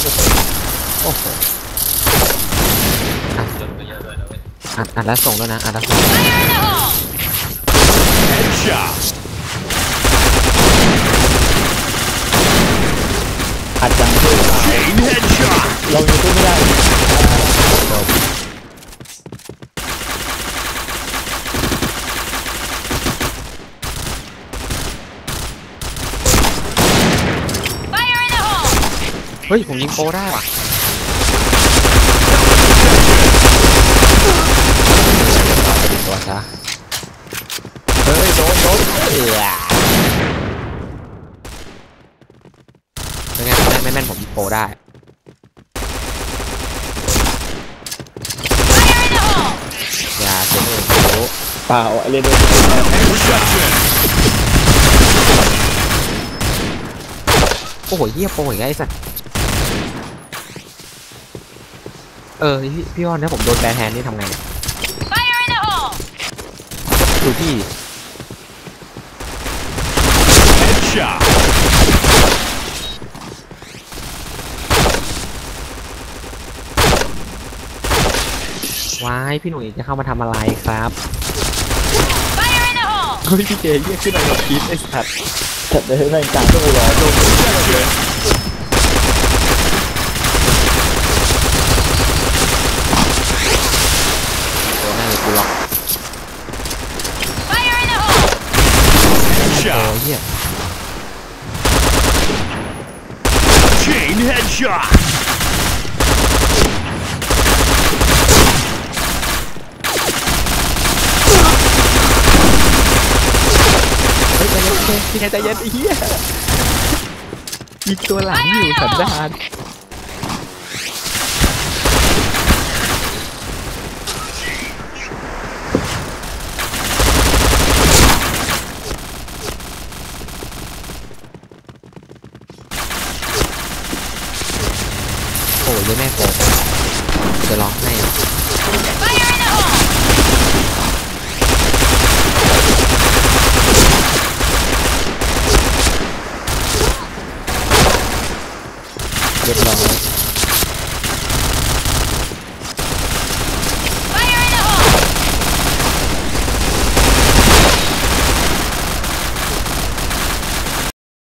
โอ้โหอัดอัดแล้วส่งด้วยนะอัดแล้วส่งอัดจังเลย เฮ้ย ผมยิงโปรได้ว่ะตัวซะเฮ้ย โดนโดนเอือเป็นไงแม่นไม่แม่นผมยิงโปรได้ Fire in the hole! อย่าเสียเลยรู้เปล่าเรียนด้วย Reception. โอ้โหเหี้ยโปรอีกแล้วไอ้สัส เออพี่พี่อ้อนถ้าผมโดนแบนแฮนด์นี่ทำไงเนี่ย Fire in the hole! ดูพี่ Headshot. ว้ายพี่หนุ่ยจะเข้ามาทำอะไรครับ Fire in the hole! เฮ้ยพี่เจเยี่ยขึ้นมาคิดไอ้สัสจัดเลยแม่งกลางต้องไปรอโดน Reception. ตัวแม่งเลยกูล็อก Fire in the hole! โอ้ Headshot. เหี้ย Chain headshot. เฮ้ยใจเย็นพี่ชายใจเย็นไอ้เหี้ยมีตัวหลังอยู่สันดาน อ้ยแม่โกรธจะร้องให้เรียบร้อย